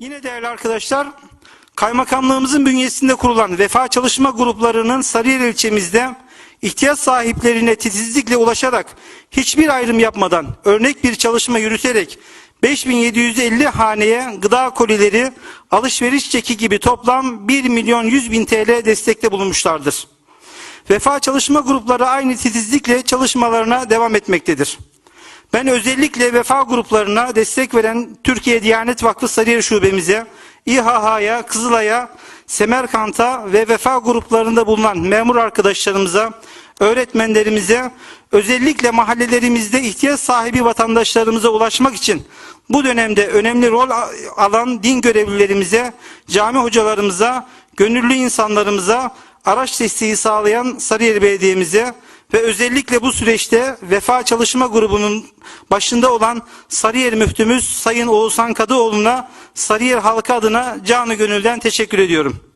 Yine değerli arkadaşlar, kaymakamlığımızın bünyesinde kurulan vefa çalışma gruplarının Sarıyer ilçemizde ihtiyaç sahiplerine titizlikle ulaşarak hiçbir ayrım yapmadan örnek bir çalışma yürüterek 5750 haneye gıda kolileri, alışveriş çeki gibi toplam 1 milyon 100 bin TL destekte bulunmuşlardır. Vefa çalışma grupları aynı titizlikle çalışmalarına devam etmektedir. Ben özellikle vefa gruplarına destek veren Türkiye Diyanet Vakfı Sarıyer Şubemize, İHH'ya, Kızılay'a, Semerkant'a ve vefa gruplarında bulunan memur arkadaşlarımıza, öğretmenlerimize, özellikle mahallelerimizde ihtiyaç sahibi vatandaşlarımıza ulaşmak için bu dönemde önemli rol alan din görevlilerimize, cami hocalarımıza, gönüllü insanlarımıza, araç desteği sağlayan Sarıyer Belediye'mize, ve özellikle bu süreçte Vefa Çalışma Grubu'nun başında olan Sarıyer Müftümüz Sayın Oğuzhan Kadıoğlu'na Sarıyer halkı adına canı gönülden teşekkür ediyorum.